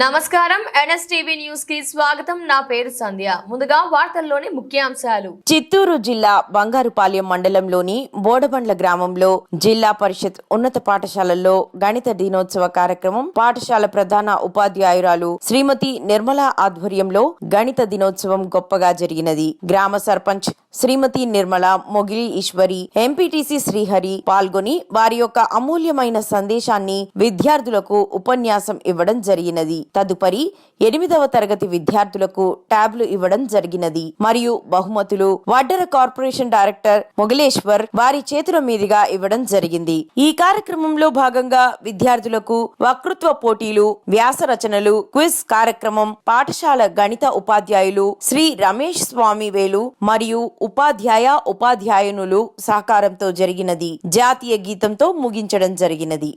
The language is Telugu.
నమస్కారం. ఎన్ఎస్టీవీ న్యూస్కి స్వాగతం. నా పేరు సంధ్య. ముందుగా వార్తల్లోని ముఖ్యాంశాలు. చిత్తూరు జిల్లా బంగారుపాలెం మండలంలోని బోడబండ్ల గ్రామంలో జిల్లా పరిషత్ ఉన్నత పాఠశాలల్లో గణిత దినోత్సవ కార్యక్రమం పాఠశాల ప్రధాన ఉపాధ్యాయురాలు శ్రీమతి నిర్మల ఆధ్వర్యంలో గణిత దినోత్సవం గొప్పగా జరిగినది. గ్రామ సర్పంచ్ శ్రీమతి నిర్మల మొగిలి ఈశ్వరి ఎంపీటీసీ శ్రీహరి పాల్గొని వారి యొక్క అమూల్యమైన సందేశాన్ని విద్యార్థులకు ఉపన్యాసం ఇవ్వడం జరిగినది. తదుపరి ఎనిమిదవ తరగతి విద్యార్థులకు ట్యాబ్లు ఇవ్వడం జరిగినది. మరియు బహుమతులు వడ్డర కార్పొరేషన్ డైరెక్టర్ మొగలేశ్వర్ వారి చేతుల మీదుగా ఇవ్వడం జరిగింది. ఈ కార్యక్రమంలో భాగంగా విద్యార్థులకు వక్తృత్వ పోటీలు వ్యాస రచనలు క్విజ్ కార్యక్రమం పాఠశాల గణిత ఉపాధ్యాయులు శ్రీ రమేష్ స్వామి వేలు మరియు ఉపాధ్యాయ ఉపాధ్యాయునులు సహకారంతో జరిగినది. జాతీయ గీతంతో ముగించడం జరిగినది.